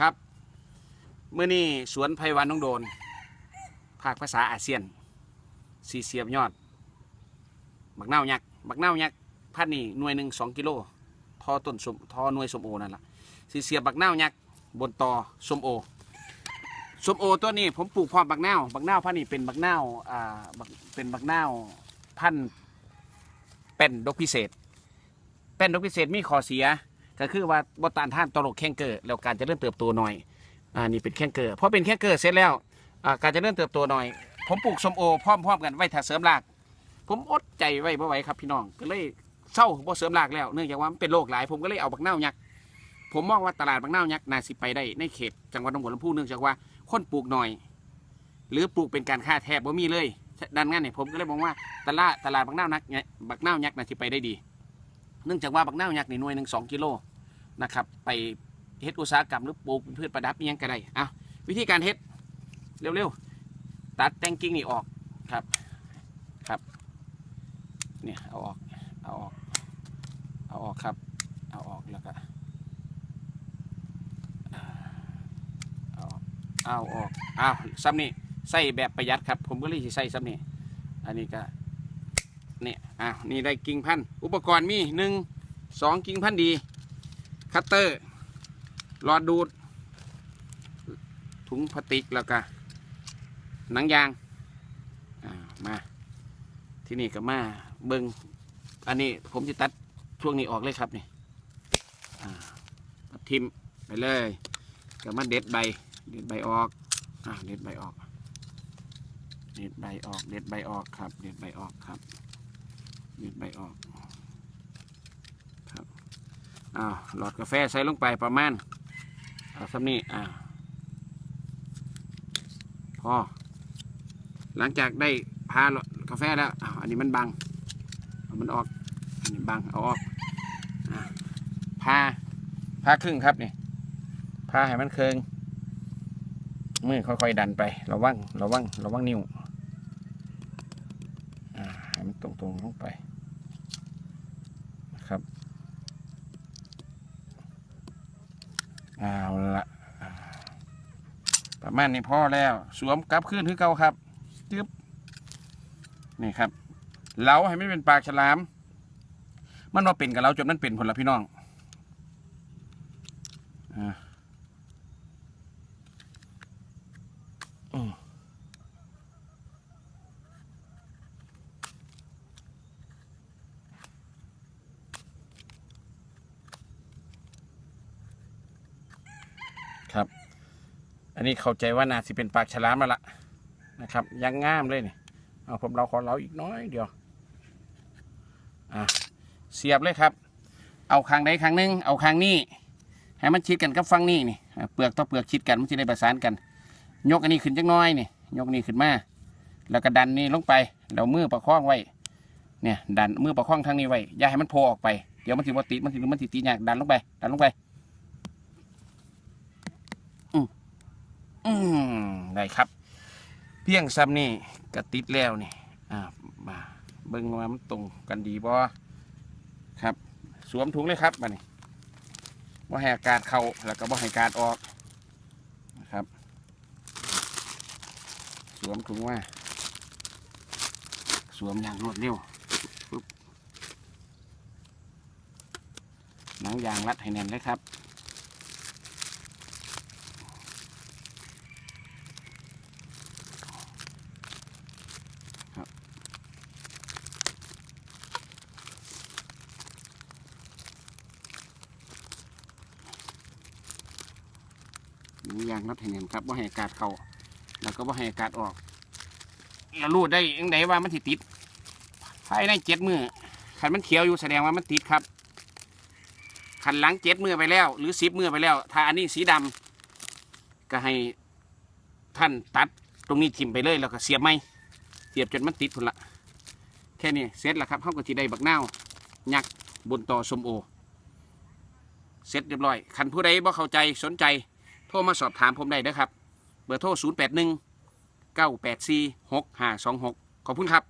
ครับเมื่อนี้สวนไพวันน้องโดน ภาคภาษาอาเซียน สีเสียบยอด บักเน่ายักษ์บักเน่ายักษ์พันนี่หน่วยหนึ่งสองกิโลทอต้นสมทอหน่วยสมโอนั่นแหละสีเสียบบักเน่ายักษ์บนตอสมโอสมโอตัวนี้ผมปลูกพร้อมบักเน่าบักเน่าพันนี่เป็นบักเน่าอ่าเป็นบักเน่าพันเป็นดกพิเศษ เป็นดกพิเศษมีขอเสีย ก็คือว่าบตานท่านตลกแข้งเกิดแล้วการจะเริ่มเติบโตหน่อยอ่านี่เป็นแข้งเกิดพอเป็นแข้งเกิดเสร็จแล้วอ่าการจะเริ่มเติบโตหน่อย ผมปลูกส้มโอพร้อมๆกันไว้ถ้าเสริมราก ผมอดใจไว้บ่ไหวครับพี่น้องก็เลยเศร้าบ่เสริมรากแล้วเนื่องจากว่ามันเป็นโรคหลายผมก็เลยเอาบักเน่ายักษ์ผมมองว่าตลาดบักเน่ายักษ์น่าสิไปได้ในเขตจังหวัดหนองบัวลำพูเนื่องจากว่าคนปลูกหน่อย หรือปลูกเป็นการค้าแทบบ่มีเลยดังนั้นเนี่ยผมก็เลยมองว่าตลาดตลาดบักเน่าวนักเนี่ยบักเน่ายักษ์น่าสิไปได้ดี เนื่องจากว่าบักเน่ายักษ์นี่หน่วยหนึ่งสองกิโล นะครับ ไปเฮ็ดอุตสาหกรรมหรือปลูกพืชประดับยังก็ได้อะวิธีการเฮ็ดเร็วๆ ตัดแต่งกิ่งนี่ออกครับครับเนี่ยเอาออกเอาออกเอาออกครับเอาออกแล้วก็เอาออกเอาออกอ้าวซ้ำนี่ใส่แบบประหยัดครับ ผมก็เลยใส่ซ้ำนี่อันนี้ก็เนี่ยอ้าวนี่ได้กิ่งพันธุ์อุปกรณ์มีหนึ่งสองกิ่งพันธุ์ดี คัตเตอร์หลอดดูด ถุงพลาสติกแล้วก็หนังยางามาที่นี่ก็มาเบิงอันนี้ผมจะตัดช่วงนี้ออกเลยครับนี่ตัดทิมไปเลยก็มาเด็ดใบ เด็ดใบออกอ่าเด็ดใบออก เด็ดใบออก เด็ดใบออกครับ เด็ดใบออกครับ เด็ดใบออก อ้าวหลอดกาแฟใส่ลงไปประมาณเอาสักนี้อ่าพอหลังจากได้พาหลอดกาแฟแล้วอ้าวอันนี้มันบังเอามันออกอันนี้บังเอาออกอพาพาครึ่งครับนี่พาให้มันเคืองมือค่อยๆดันไประวังระวังระวังนิ้วอ่าให้มันตรงๆลงไปนะครับ เอาละประมาณนี้พอแล้ว สวมกลับขึ้นคือเก่าครับจึ๊บนี่ครับเล้าให้ไม่เป็นปากฉลาม มันว่าเป็นกับเราจนมันเป็นผลละพี่น้องอ่า อันนี้เข้าใจว่าน่าสิเป็นปากฉลามแล้วล่ะนะครับ ยังงามเลยนี่เอาผมเราขอเราอีกน้อยเดียวอะเสียบเลยครับ เอาข้างใดข้างหนึ่งเอาข้างนี้ให้มันชิดกันกับฝั่งนี้นี่เปลือกต่อเปลือกชิดกันมันจะได้ประสานกัน ยกอันนี้ขึ้นจักน้อยนี่ยกนี่ขึ้นมาแล้วก็ดันนี่ลงไปเรามือประคองไว้เนี่ยดันมือประคองทางนี้ไว้อย่าให้มันโผล่ออกไปเดี๋ยวมันถือว่าติดมันถือมันติดตียากดันลงไปดันลงไป อืมได้ครับ เพียงซ้ำนี่ก็ติดแล้วนี่อ่ามาเบิ่งว่ามันตรงกันดีบ่ครับ สวมถุงเลยครับมานี่ว่าให้อากาศเข้าแล้วก็บ่ให้อากาศออกนะครับ สวมถุงว่า สวมอย่างรวดเร็วปึ๊บหนังยางรัดให้แน่นเลยครับ ยางรัดให้แน่นครับว่าให้อากาศเข้าแล้วก็ว่าให้อากาศออกแล้วรู้ได้ยังไงว่ามันสิติดภายในเจ็ดมือขันมันเขียวอยู่แสดงว่ามันติดครับขันหลังเจ็ดมือไปแล้ว หรือสิบมือไปแล้ว ถ้าอันนี้สีดำก็ให้ท่านตัดตรงนี้ทิ่มไปเลยแล้วก็เสียบไม้เสียบจนมันติดพุ่นละแค่นี้เสร็จแล้วครับเขาก็จีได้บักนายักบนต่อสมโอ เสร็จเรียบร้อยคันผู้ใดบ่เข้าใจสนใจ โทรมาสอบถามผมได้เด้อครับ เบอร์โทร 0 8 1 9 8 4 6 5 2 6 ขอบคุณครับ